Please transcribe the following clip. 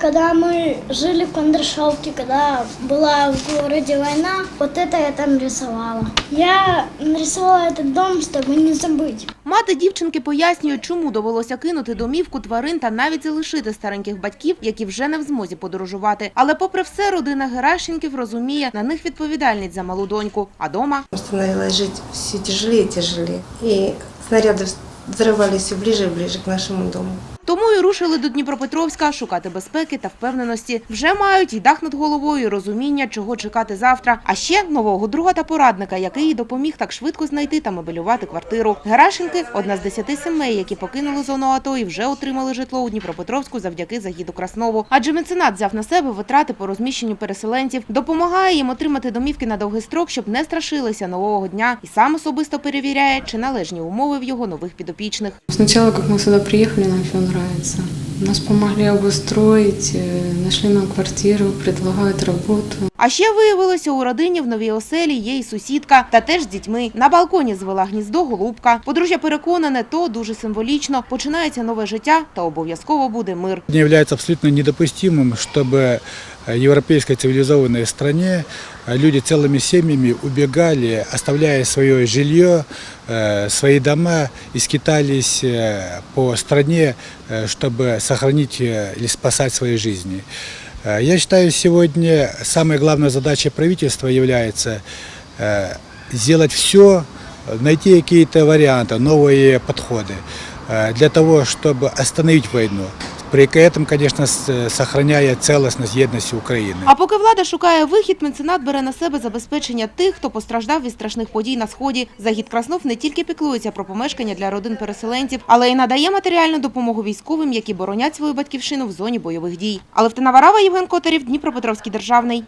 Когда мы жили в Кондрашовке, когда была в городе война, вот это я там рисовала. Я нарисовала этот дом, чтобы не забыть. Мати дівчинки пояснює, чому довелося кинути домівку тварин та навіть залишити стареньких батьків, які вже не в змозі подорожувати. Але попри все, родина Геращенків розуміє, на них відповідальність за малу доньку. А дома Становилось жить все тяжелее и тяжелее. И снаряды взрывались все ближе и ближе к нашему дому. Тому і рушили до Дніпропетровська шукати безпеки та впевненості. Вже мають і дах над головою, і розуміння, чого чекати завтра. А ще нового друга та порадника, який допоміг так швидко знайти та мобілювати квартиру. Геращенки – одна з десяти сімей, які покинули зону АТО і вже отримали житло у Дніпропетровську завдяки загіду Краснову. Адже меценат взяв на себе витрати по розміщенню переселенців, допомагає їм отримати домівки на довгий строк, щоб не страшилися нового дня, і сам особисто перевіряє, чи належні умови в його нових підопічних. Сначала, как мы сюда приехали, нам все нравится. Нас помогли обустроить, э, нашли нам квартиру, предлагают работу. А ще виявилося, у родині в новій оселі є і сусідка, та теж з дітьми. На балконі звела гніздо голубка. Подружжя переконане, то дуже символічно. Починається нове життя та обов'язково буде мир. Не является абсолютно недопустимым, чтобы в европейской цивилизованной стране э, люди целыми семьями убегали, оставляя свое жилье, э, свои дома и скитались э, по стране, э, чтобы сохранить э, или спасать свои жизни. Э, Я считаю, сегодня самой главной задачей правительства является э, сделать все, найти какие-то варианты, новые подходы э, для того, чтобы остановить войну. При этом, конечно, с- цілісність целостность, України. А поки влада шукає вихід, меценат бере на себе забезпечення тих, хто постраждав від страшних подій на сході. Загід Краснов не тільки піклується про помешкання для родин переселенців, але й надає матеріальну допомогу військовим, які боронять свою батьківщину в зоні бойових дій. Алевтина Варава, Євген Котарів, Дніпропетровський державний.